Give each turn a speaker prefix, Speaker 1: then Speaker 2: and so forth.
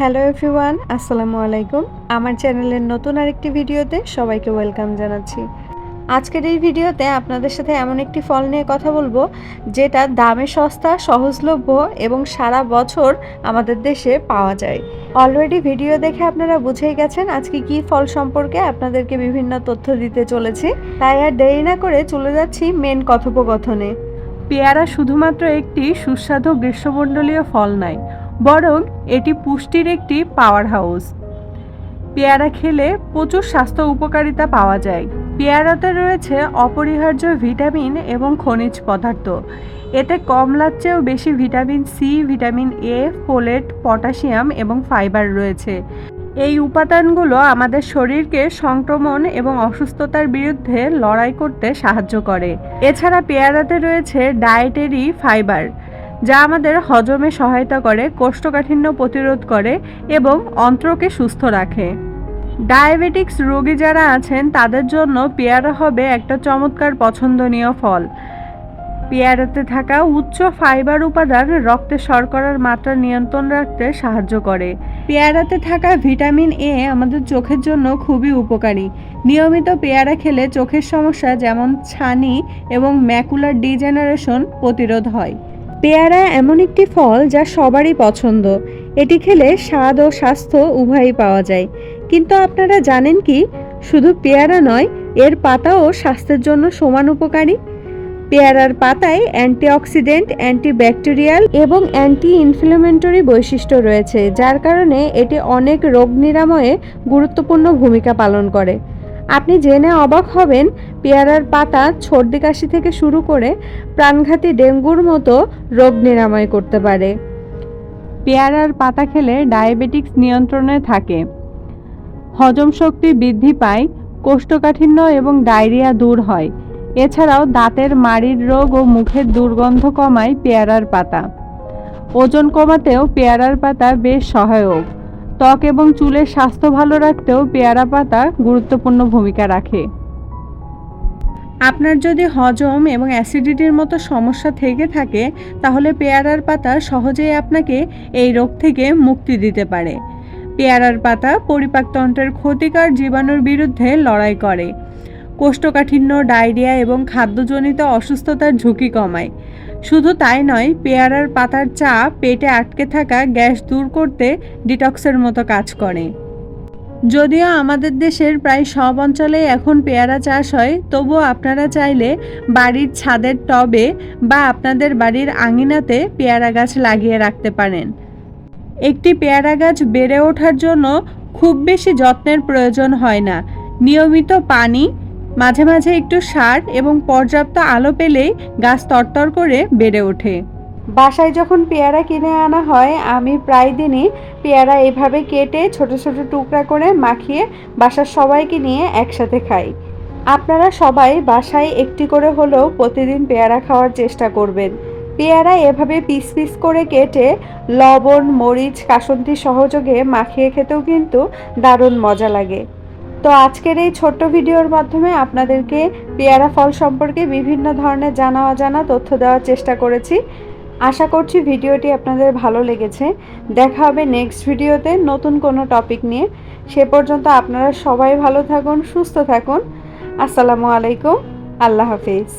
Speaker 1: Hello everyone আসসালামু আলাইকুম। আমার চ্যানেলের নতুন আরেকটি ভিডিওতে সবাইকে ওয়েলকাম জানাচ্ছি। আজকের এই ভিডিওতে আপনাদের সাথে এমন একটি ফল নিয়ে কথা বলব, যেটা দামে সস্তা, সহজলভ্য এবং সারা বছর আমাদের দেশে পাওয়া যায়। অলরেডি ভিডিও দেখে আপনারা বুঝেই গেছেন আজকে কি ফল সম্পর্কে আপনাদেরকে বিভিন্ন তথ্য দিতে চলেছি। তাই আর দেরি না করে চলে যাচ্ছি মেন কথোপকথনে।
Speaker 2: পেয়ারা শুধুমাত্র একটি সুস্বাদু গ্রীষ্মমণ্ডলীয় ফল নয় বরং এটি পুষ্টির একটি পাওয়ার হাউস পেয়ারা খেলে প্রচুর স্বাস্থ্য উপকারিতা পাওয়া যায়। পেয়ারাতে রয়েছে অপরিহার্য ভিটামিন এবং খনিজ পদার্থ। এতে কমলার চেয়েও বেশি vitamin C vitamin A folate potassium এবং ফাইবার রয়েছে। এই উপাদানগুলো আমাদের শরীরকে সংক্রমণ এবং অসুস্থতার বিরুদ্ধে লড়াই করতে সাহায্য করে। এছাড়া পেয়ারাতে রয়েছে ডায়েটেরি ফাইবার যা আমাদের হজমে সহায়তা করে, কোষ্ঠকাঠিন্য প্রতিরোধ করে এবং অন্ত্রকে সুস্থ রাখে। ডায়াবেটিক্স রোগী যারা আছেন, তাদের জন্য পেয়ারা হবে একটা চমৎকার পছন্দনীয় ফল। পেয়ারাতে থাকা উচ্চ ফাইবার উপাদান রক্তে শর্করার মাত্রা নিয়ন্ত্রণ রাখতে সাহায্য করে। পেয়ারাতে থাকা ভিটামিন এ আমাদের চোখের জন্য খুবই উপকারী। নিয়মিত পেয়ারা খেলে চোখের সমস্যা যেমন ছানি এবং ম্যাকুলার ডিজেনারেশন প্রতিরোধ হয়।
Speaker 1: পেয়ারা এমন একটি ফল যা সবারই পছন্দ। এটি খেলে স্বাদ ও স্বাস্থ্য উভয়ই পাওয়া যায়। কিন্তু আপনারা জানেন কি? শুধু পেয়ারা নয়, এর পাতাও স্বাস্থ্যের জন্য সমান উপকারী। পেয়ারার পাতায় অ্যান্টিঅক্সিডেন্ট, অ্যান্টিব্যাকটেরিয়াল এবং অ্যান্টি ইনফ্লেমেটরি বৈশিষ্ট্য রয়েছে, যার কারণে এটি অনেক রোগ নিরাময়ে গুরুত্বপূর্ণ ভূমিকা পালন করে। আপনি জেনে অবাক হবেন, পেয়ারার পাতা সর্দি কাশি থেকে শুরু করে প্রাণঘাতী ডেঙ্গুর মতো রোগ নিরাময় করতে পারে।
Speaker 2: পেয়ারার পাতা খেলে ডায়াবেটিক্স নিয়ন্ত্রণে থাকে। হজম শক্তি বৃদ্ধি পায়, কোষ্ঠকাঠিন্য এবং ডায়রিয়া দূর হয়। এছাড়াও দাঁতের মাড়ির রোগ ও মুখের দুর্গন্ধ কমায় পেয়ারার পাতা। ওজন কমাতেও পেয়ারার পাতা বেশ সহায়ক। ত্বক এবং চুলের স্বাস্থ্য ভালো রাখতেও পেয়ারা পাতা গুরুত্বপূর্ণ ভূমিকা রাখে। আপনার যদি হজম এবং অ্যাসিডিটির মতো সমস্যা থেকে থাকে, তাহলে পেয়ারার পাতা সহজেই আপনাকে এই রোগ থেকে মুক্তি দিতে পারে। পেয়ারার পাতা পরিপাকতন্ত্রের ক্ষতিকর জীবাণুর বিরুদ্ধে লড়াই করে। কোষ্ঠকাঠিন্য, ডায়রিয়া এবং খাদ্যজনিত অসুস্থতার ঝুঁকি কমায়। শুধু তাই নয়, পেয়ারার পাতার চা পেটে আটকে থাকা গ্যাস দূর করতে ডিটক্সের মতো কাজ করে। যদিও আমাদের দেশের প্রায় সব অঞ্চলেই এখন পেয়ারা চাষ হয়, তবুও আপনারা চাইলে বাড়ির ছাদের টবে বা আপনাদের বাড়ির আঙিনাতে পেয়ারা গাছ লাগিয়ে রাখতে পারেন। একটি পেয়ারা গাছ বেড়ে ওঠার জন্য খুব বেশি যত্নের প্রয়োজন হয় না। নিয়মিত পানি মাঝে মাঝে একটু সার এবং পর্যাপ্ত আলো পেলেই গাছ তরতর করে বেড়ে ওঠে।
Speaker 1: বাসায় যখন পেয়ারা কিনে আনা হয়, আমি প্রায় দিনই পেয়ারা এভাবে কেটে ছোট ছোট টুকরা করে মাখিয়ে বাসার সবাইকে নিয়ে একসাথে খাই। আপনারা সবাই বাসায় একটি করে হলেও প্রতিদিন পেয়ারা খাওয়ার চেষ্টা করবেন। পেয়ারা এভাবে পিস পিস করে কেটে লবণ, মরিচ, কাসন্তি সহযোগে মাখিয়ে খেতেও কিন্তু দারুণ মজা লাগে। তো আজকের এই ছোট্ট ভিডিওর মাধ্যমে আপনাদেরকে পেয়ারা ফল সম্পর্কে বিভিন্ন ধরনের জানা অজানা তথ্য দেওয়ার চেষ্টা করেছি। আশা করছি ভিডিওটি আপনাদের ভালো লেগেছে। দেখা হবে নেক্সট ভিডিওতে নতুন কোনো টপিক নিয়ে। সে পর্যন্ত আপনারা সবাই ভালো থাকুন, সুস্থ থাকুন। আসসালামু আলাইকুম। আল্লাহ হাফিজ।